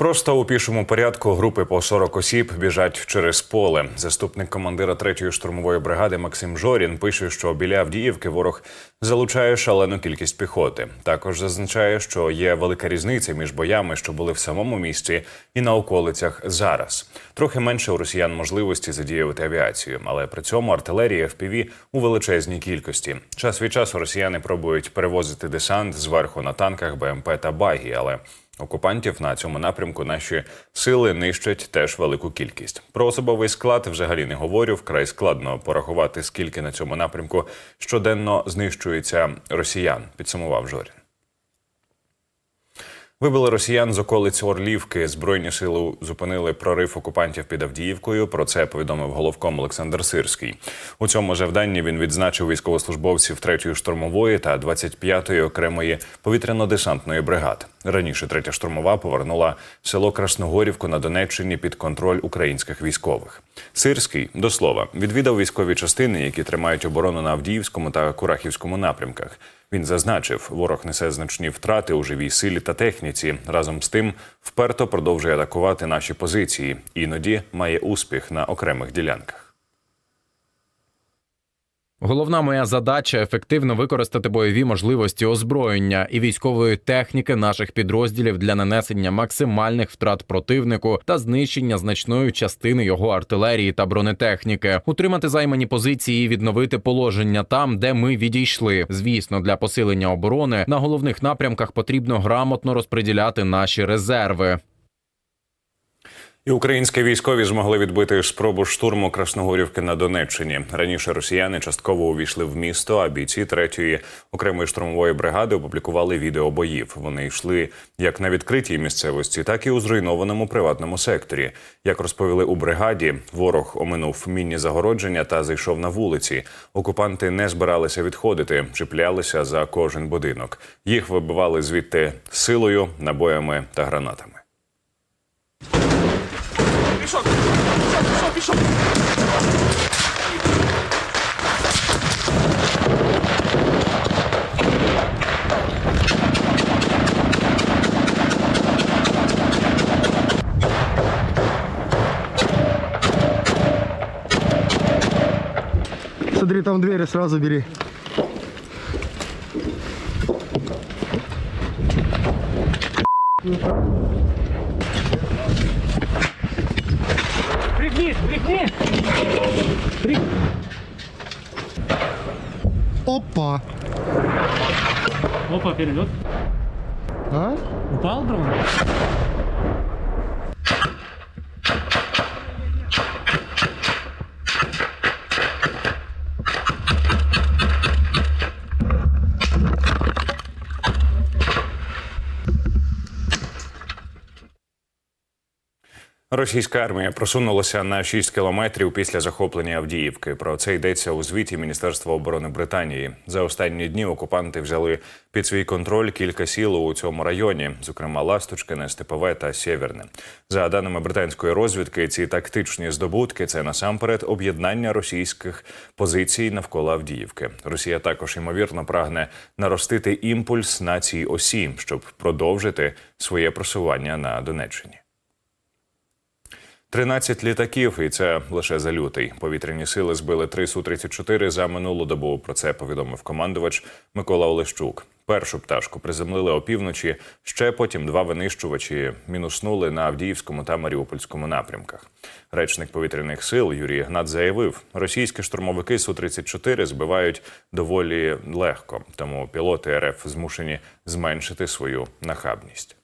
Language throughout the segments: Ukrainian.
Просто у пішому порядку групи по 40 осіб біжать через поле. Заступник командира 3-ї штурмової бригади Максим Жорін пише, що біля Авдіївки ворог залучає шалену кількість піхоти. Також зазначає, що є велика різниця між боями, що були в самому місті, і на околицях зараз. Трохи менше у росіян можливості задіювати авіацію, але при цьому артилерія FPV у величезній кількості. Час від часу росіяни пробують перевозити десант зверху на танках, БМП та багі, але Окупантів на цьому напрямку наші сили нищать теж велику кількість. Про особовий склад взагалі не говорю. Вкрай складно порахувати, скільки на цьому напрямку щоденно знищується росіян. Підсумував Жорін. Вибили росіян з околиць Орлівки. Збройні сили зупинили прорив окупантів під Авдіївкою. Про це повідомив головком Олександр Сирський. У цьому завданні він відзначив військовослужбовців 3-ї штурмової та 25-ї окремої повітряно-десантної бригад. Раніше 3-я штурмова повернула село Красногорівку на Донеччині під контроль українських військових. Сирський до слова відвідав військові частини, які тримають оборону на Авдіївському та Курахівському напрямках. Він зазначив, ворог несе значні втрати у живій силі та техніці. Разом з тим вперто продовжує атакувати наші позиції. Іноді має успіх на окремих ділянках. Головна моя задача ефективно використати бойові можливості озброєння і військової техніки наших підрозділів для нанесення максимальних втрат противнику та знищення значної частини його артилерії та бронетехніки, утримати займані позиції і відновити положення там, де ми відійшли. Звісно, для посилення оборони на головних напрямках потрібно грамотно розподіляти наші резерви. І українські військові змогли відбити спробу штурму Красногорівки на Донеччині. Раніше росіяни частково увійшли в місто, а бійці третьої окремої штурмової бригади опублікували відео боїв. Вони йшли як на відкритій місцевості, так і у зруйнованому приватному секторі. Як розповіли у бригаді, ворог оминув мінні загородження та зайшов на вулиці. Окупанти не збиралися відходити, чіплялися за кожен будинок. Їх вибивали звідти силою, набоями та гранатами. Пішов, пішов, пішов, пішов. Смотри, там двери сразу бери. Пригнись, пригнись. Опа! Опа, перелет. А? Упал дрон? Російська армія просунулася на 6 кілометрів після захоплення Авдіївки. Про це йдеться у звіті Міністерства оборони Британії. За останні дні окупанти взяли під свій контроль кілька сіл у цьому районі, зокрема Ласточкине, Степове та Сєвєрне. За даними британської розвідки, ці тактичні здобутки це насамперед об'єднання російських позицій навколо Авдіївки. Росія також ймовірно прагне наростити імпульс на цій осі, щоб продовжити своє просування на Донеччині. 13 літаків, і це лише за лютий. Повітряні сили збили три Су-34 за минулу добу. Про це повідомив командувач Микола Олещук. Першу пташку приземлили опівночі. Ще потім два винищувачі мінуснули на Авдіївському та Маріупольському напрямках. Речник повітряних сил Юрій Гнат заявив, російські штурмовики Су-34 збивають доволі легко, тому пілоти РФ змушені зменшити свою нахабність.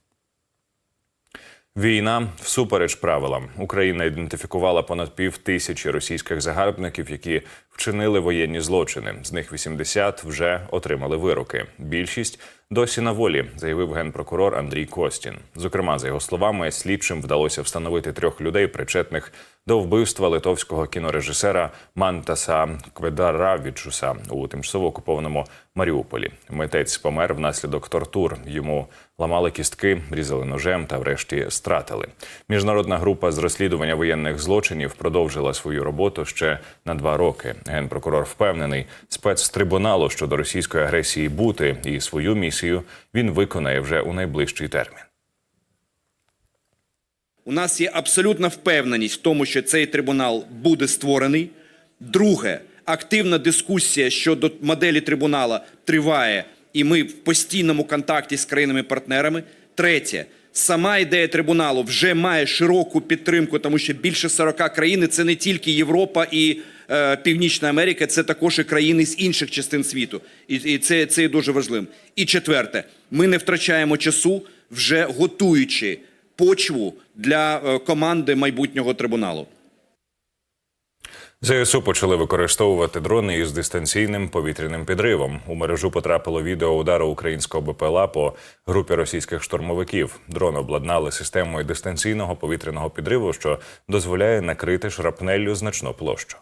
Війна всупереч правилам. Україна ідентифікувала понад пів тисячі російських загарбників, які вчинили воєнні злочини. З них 80 вже отримали вироки. Більшість досі на волі, заявив генпрокурор Андрій Костін. Зокрема, за його словами, слідчим вдалося встановити трьох людей, причетних до вбивства литовського кінорежисера Мантаса Кведаравічуса у тимчасово окупованому Маріуполі. Митець помер внаслідок тортур. Йому ламали кістки, різали ножем та, врешті, стратили. Міжнародна група з розслідування воєнних злочинів продовжила свою роботу ще на два роки. Генпрокурор впевнений, спецтрибуналу щодо російської агресії бути і свою місію він виконає вже у найближчий термін. у нас є абсолютна впевненість в тому, що цей трибунал буде створений. Друге, активна дискусія щодо моделі трибунала триває, і ми в постійному контакті з країнами-партнерами. Третє, сама ідея трибуналу вже має широку підтримку, тому що більше 40 країн це не тільки Європа і Північна Америка, це також і країни з інших частин світу. І, і це, це є дуже важливим. І четверте, ми не втрачаємо часу, вже готуючи почву для е, команди майбутнього трибуналу. ЗСУ почали використовувати дрони із дистанційним повітряним підривом. У мережу потрапило відео удару українського БПЛА по групі російських штурмовиків. Дрон обладнали системою дистанційного повітряного підриву, що дозволяє накрити шрапнеллю значну площу.